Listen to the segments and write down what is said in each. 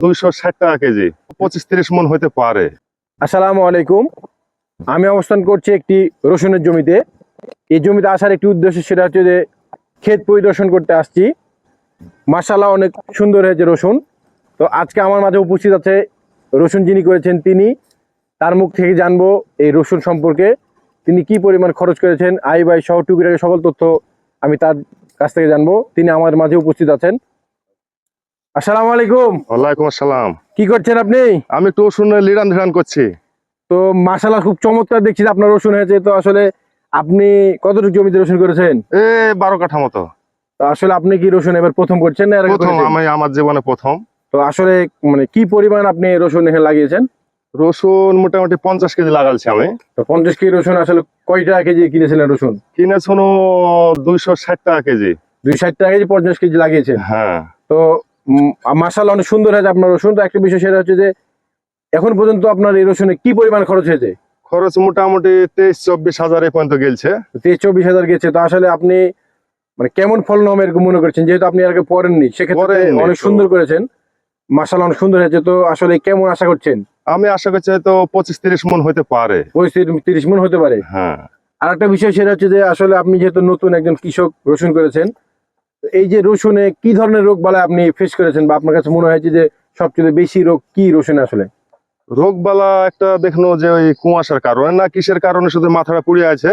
দুইশো ষাট টাকা কেজি, পঁচিশ তিরিশ মন হইতে পারে। আসসালামু আলাইকুম। আমি অবস্থান করছি একটি রসুনের জমিতে। এই জমিতে আসার একটি উদ্দেশ্য সেটা হচ্ছে যে ক্ষেত পরিদর্শন করতে আসছি। মাসাল্লাহ অনেক সুন্দর হয়েছে রসুন। তো আজকে আমার মাঝে উপস্থিত আছে রসুন যিনি করেছেন তিনি। তার মুখ থেকে জানব এই রসুন সম্পর্কে। তিনি কি পরিমাণ খরচ করেছেন, আই বাই সহ টুকিটাকে সকল তথ্য আমি তার কাছ থেকে জানব। তিনি আমার মাঝে উপস্থিত আছেন। আসসালামু আলাইকুম ওয়ালাইকুম আসসালাম। কি করছেন আপনি? আমি একটু শুনে লিরান ধিরান করছি। তো মাসাল্লাহ খুব চমৎকার দেখছি আপনার রসুন হয়েছে। তো আসলে আপনি কতটুকু জমিতে রসুন করেছেন? এ বারো কাঠা মতো। আসলে আপনি কি রসুন এবার প্রথম করছেন না প্রথম আমি আমার জীবনে প্রথম। তো আসলে মানে কি পরিমাণ আপনি রসুন এখানে লাগিয়েছেন? রসুন মোটামুটি পঞ্চাশ কেজি লাগালছি আমি। তো পঞ্চাশ কেজি রসুন আসলে কয় টাকা কেজি কিনেছিলেন রসুন? কিনে শোনো দুইশো ষাট টাকা কেজি। দুই ষাট টাকা কেজি পঞ্চাশ কেজি লাগিয়েছেন। হ্যাঁ। তো মাসাল্লাহ অনেক সুন্দর হয়েছে আপনার রসুন। তো একটা বিষয় সেটা হচ্ছে যে এখন পর্যন্ত আপনার এই রসুনে কি পরিমাণ খরচ হয়েছে? খরচ মোটামুটি তেইশ চব্বিশ হাজার এ পর্যন্ত গেলছে। তেইশ চব্বিশ হাজার গেছে। তো আসলে আপনি মানে কেমন ফলন হবে এরকম মনে করছেন? যেহেতু আপনি আগে পড়েননি সেক্ষেত্রে অনেক সুন্দর করেছেন। মাসাল অনেক সুন্দর হয়েছে। তো আসলে কেমন আশা করছেন? আমি আশা করছি হয়তো পঁচিশ তিরিশ মন হতে পারে। পঁয়ত্রিশ তিরিশ মন হতে পারে। হ্যাঁ। আর একটা বিষয় সেটা হচ্ছে যে আসলে আপনি যেহেতু নতুন একজন কৃষক রসুন করেছেন এই যে রসুনে কি ধরনের রোগ বালা আপনি ফেস করেছেন? বা আপনার কাছে মনে হয়েছে যে সবচেয়ে বেশি রোগ কি রসুনে আসলে? রোগ বালা একটা দেখল যে ওই কুয়াশার কারণে। না কিসের কারণে? শুধু মাথাটা পুড়ে আছে।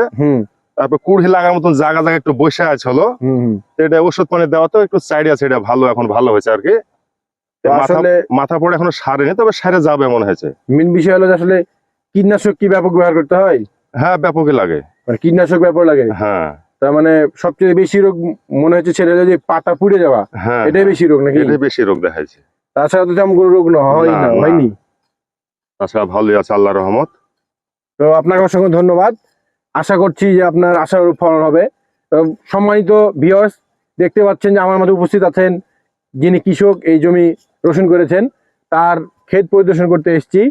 তারপর কুড়ি লাগার মতন জায়গা জায়গা একটু বসে আছে হলো। এটা ওষুধ পানি দেওয়া তো একটু সাইড আছে এটা ভালো এখন ভালো হয়েছে আর কি। মাথা আসলে মাথা পড়ে এখনও সারেনি তবে সারে যাবে মনে হয়েছে। মেন বিষয় হলো যে আসলে কীটনাশক কি ব্যাপক ব্যবহার করতে হয়? হ্যাঁ ব্যাপকই লাগে। মানে কীটনাশক ব্যাপক লাগে? হ্যাঁ। তার মানে সবচেয়ে বেশি রোগ মনে হচ্ছে ছেলে যে পাতা পুড়ে যাওয়া। হ্যাঁ এটাই বেশি রোগ নাকি? এটাই বেশি রোগ দেখাইছে। তাছাড়া তো তেমন কোনো রোগ না হয় না। হয়নি। তাছাড়া ভালোই আছে আল্লাহ রহমত। তো আপনাকে অসংখ্য ধন্যবাদ। আশা করছি যে আপনার আশার ফলন হবে। তো সম্মানিত ভিওর্স দেখতে পাচ্ছেন যে আমার মাঝে উপস্থিত আছেন যিনি কৃষক এই জমি রোশন করেছেন তার ক্ষেত পরিদর্শন করতে এসেছি।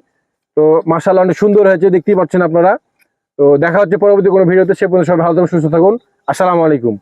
তো মার্শাল অনেক সুন্দর হয়েছে দেখতেই পাচ্ছেন আপনারা। তো দেখা হচ্ছে পরবর্তী কোনো ভিডিওতে সে পর্যন্ত সবাই ভালো থাকুন সুস্থ থাকুন। আসসালামু আলাইকুম।